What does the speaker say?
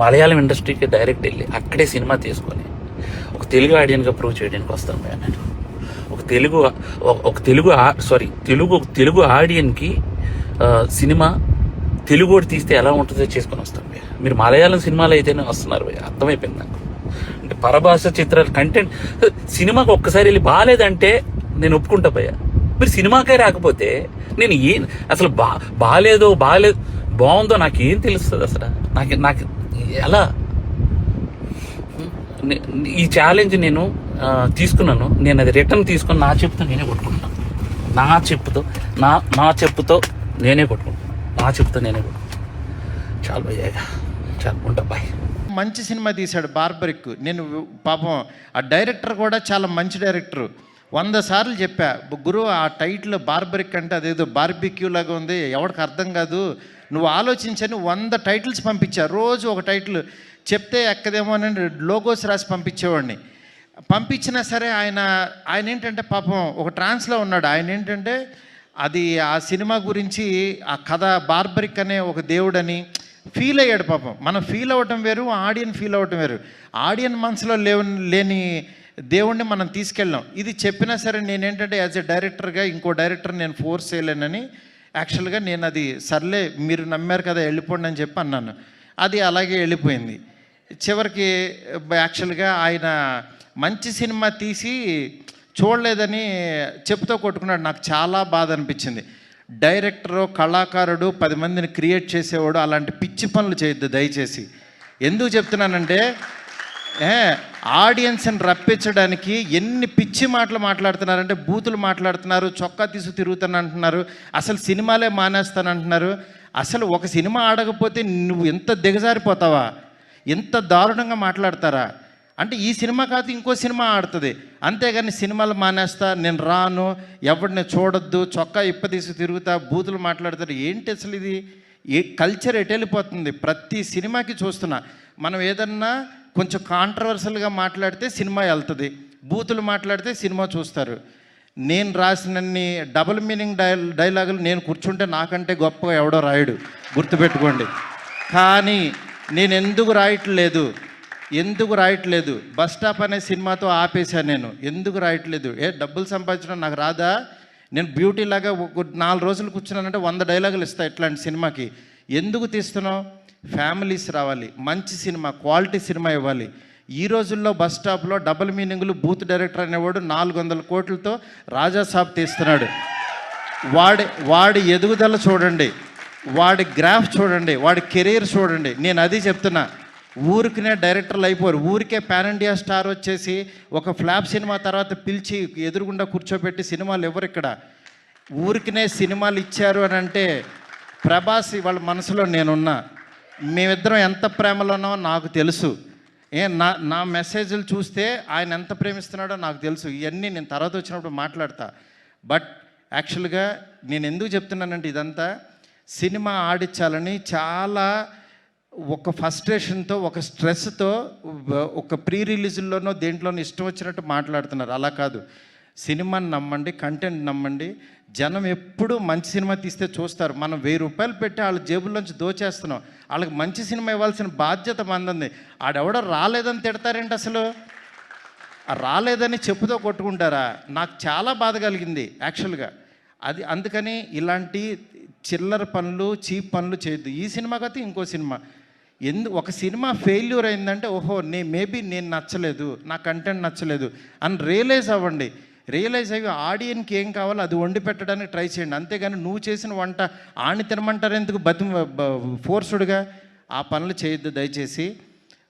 మలయాళం ఇండస్ట్రీకి డైరెక్ట్ వెళ్ళి అక్కడే సినిమా తీసుకొని ఒక తెలుగు ఆడియన్గా ప్రూవ్ చేయడానికి వస్తాను భయ్య నేను. ఒక తెలుగు ఒక- తెలుగు సారీ తెలుగు ఒక తెలుగు ఆడియన్కి సినిమా తెలుగు ఒకటి తీస్తే ఎలా ఉంటుందో చేసుకొని వస్తాం మీరు మలయాళం సినిమాలు అయితేనే వస్తున్నారు భయ్య. అర్థమైపోయింది నాకు. అంటే పరభాష చిత్రాలు కంటెంట్ సినిమాకి ఒక్కసారి వెళ్ళి బాగాలేదంటే నేను ఒప్పుకుంటా భయ్యా. మీరు సినిమాకే రాకపోతే నేను ఏం అసలు బా బాగాలేదో బాగాలేదు బాగుందో నాకు ఏం తెలుస్తుంది అసలు? నాకు నాకు ఎలా ఈ ఛాలెంజ్ నేను తీసుకున్నాను. నేను అది రిటర్న్ తీసుకొని నా చెప్పుతో నేనే కొట్టుకుంటున్నాను నా చెప్పుతో నా నా చెప్పుతో నేనే కొట్టుకుంటున్నాను నా చెప్పుతో నేనే కొట్టుకుంటాను చాలు భయ్యాగా చాలు ఉంటా బాయ్ మంచి సినిమా తీశాడు బార్బరిక్. నేను పాపం ఆ డైరెక్టర్ కూడా చాలా మంచి డైరెక్టర్ వంద సార్లు చెప్పా గురువు ఆ టైటిల్ బార్బరిక్ అంటే అదేదో బార్బిక్యూ లాగా ఉంది ఎవరికి అర్థం కాదు. నువ్వు ఆలోచించని వంద టైటిల్స్ పంపించా రోజు ఒక టైటిల్ చెప్తే ఎక్కదేమో అని లోగోస్ రాసి పంపించేవాడిని. పంపించినా సరే ఆయన ఆయన ఏంటంటే పాపం ఒక ట్రాన్స్లో ఉన్నాడు. ఆయన ఏంటంటే అది ఆ సినిమా గురించి ఆ కథ బార్బరిక్ అనే ఒక దేవుడని ఫీల్ అయ్యాడు పాపం. మనం ఫీల్ అవ్వటం వేరు ఆడియన్ ఫీల్ అవ్వటం వేరు. ఆడియన్ మనసులో లేవు లేని దేవుణ్ణి మనం తీసుకెళ్ళాం. ఇది చెప్పినా సరే నేనేంటంటే యాజ్ ఎ డైరెక్టర్గా ఇంకో డైరెక్టర్ నేను ఫోర్స్ చేయలేనని యాక్చువల్గా నేను అది సర్లే మీరు నమ్మారు కదా వెళ్ళిపోండి అని చెప్పి అన్నాను. అది అలాగే వెళ్ళిపోయింది. చివరికి యాక్చువల్గా ఆయన మంచి సినిమా తీసి చూడలేదని చెప్తూ కొట్టుకున్నాడు. నాకు చాలా బాధ అనిపించింది. డైరెక్టరు కళాకారుడు పది మందిని క్రియేట్ చేసేవాడు అలాంటి పిచ్చి పనులు చేయొద్దు దయచేసి. ఎందుకు చెప్తున్నానంటే ఆడియన్స్ని రప్పించడానికి ఎన్ని పిచ్చి మాటలు మాట్లాడుతున్నారంటే బూతులు మాట్లాడుతున్నారు చొక్కా తీసు తిరుగుతాను అంటున్నారు అసలు సినిమాలే మానేస్తాను అంటున్నారు అసలు ఒక సినిమా ఆడకపోతే నువ్వు ఎంత దిగజారిపోతావా? ఎంత దారుణంగా మాట్లాడతారా? అంటే ఈ సినిమా కాదు ఇంకో సినిమా ఆడుతుంది. అంతేగాని సినిమాలు మానేస్తా నేను రాను ఎవరిని చూడొద్దు చొక్కా ఇప్పదీసి తిరుగుతా బూతులు మాట్లాడతారు. ఏంటి అసలు ఇది? ఏ కల్చర్ ఎటు వెళ్ళిపోతుంది? ప్రతి సినిమాకి చూస్తున్నా. మనం ఏదన్నా కొంచెం కాంట్రవర్సల్గా మాట్లాడితే సినిమా వెళ్తుంది. బూతులు మాట్లాడితే సినిమా చూస్తారు. నేను రాసినన్ని డబుల్ మీనింగ్ డై డైలాగులు నేను కూర్చుంటే నాకంటే గొప్పగా ఎవడో రాయడు. గుర్తుపెట్టుకోండి. కానీ నేను ఎందుకు రాయట్లేదు? ఎందుకు రాయట్లేదు? బస్ స్టాప్ అనే సినిమాతో ఆపేశాను నేను. ఎందుకు రాయట్లేదు? ఏ డబ్బులు సంపాదించడం నాకు రాదా? నేను బ్యూటీ లాగా నాలుగు రోజులు కూర్చున్నానంటే వంద డైలాగులు ఇస్తా ఇట్లాంటి సినిమాకి. ఎందుకు తీస్తున్నావు? ఫ్యామిలీస్ రావాలి మంచి సినిమా క్వాలిటీ సినిమా ఇవ్వాలి. ఈ రోజుల్లో బస్ స్టాప్లో డబుల్ మీనింగ్లు బూత్ డైరెక్టర్ అనేవాడు నాలుగు వందల కోట్లతో రాజా సాబ్ తీస్తున్నాడు. వాడి వాడి ఎదుగుదల చూడండి వాడి గ్రాఫ్ చూడండి వాడి కెరీర్ చూడండి. నేను అది చెప్తున్నా ఊరికినే డైరెక్టర్లు అయిపోరు. ఊరికే పాన్ ఇండియా స్టార్ వచ్చేసి ఒక ఫ్లాప్ సినిమా తర్వాత పిలిచి ఎదురుగుండా కూర్చోబెట్టి సినిమాలు ఎవరు ఇక్కడ? ఊరికినే సినిమాలు ఇచ్చారు అని అంటే ప్రభాస్ వాళ్ళ మనసులో నేనున్నా. మేమిద్దరం ఎంత ప్రేమలో ఉన్నామో నాకు తెలుసు. ఏ నా నా మెసేజ్లు చూస్తే ఆయన ఎంత ప్రేమిస్తున్నాడో నాకు తెలుసు. ఇవన్నీ నేను తర్వాత వచ్చినప్పుడు మాట్లాడతా. బట్ యాక్చువల్గా నేను ఎందుకు చెప్తున్నానంటే ఇదంతా సినిమా ఆడించాలని చాలా ఒక ఫస్ట్రేషన్తో ఒక స్ట్రెస్తో ఒక ప్రీ రిలీజ్లోనో దేంట్లోనో ఇష్టం వచ్చినట్టు మాట్లాడుతున్నారు. అలా కాదు. సినిమాని నమ్మండి కంటెంట్ నమ్మండి జనం ఎప్పుడు మంచి సినిమా తీస్తే చూస్తారు. మనం వెయ్యి రూపాయలు పెట్టి వాళ్ళ జేబుల్లోంచి దోచేస్తున్నాం. వాళ్ళకి మంచి సినిమా ఇవ్వాల్సిన బాధ్యత మందంది. ఆడెవడో రాలేదని తిడతారేంటి అసలు? రాలేదని చెప్పుతో కొట్టుకుంటారా? నాకు చాలా బాధ కలిగింది యాక్చువల్గా. అది అందుకని ఇలాంటి చిల్లర పనులు చీప్ పనులు చేయొద్దు. ఈ సినిమా కాదు ఇంకో సినిమా. ఎందు ఒక సినిమా ఫెయిల్యూర్ అయిందంటే ఓహో నే మేబీ నేను నచ్చలేదు నా కంటెంట్ నచ్చలేదు అని రియలైజ్ అవ్వండి. రియలైజ్ అయ్యి ఆడియన్కి ఏం కావాలో అది వండి పెట్టడానికి ట్రై చేయండి. అంతేగాని నువ్వు చేసిన వంట ఆని తినమంటారు ఎందుకు బతి ఫోర్స్డ్గా? ఆ పనులు చేయొద్దు దయచేసి.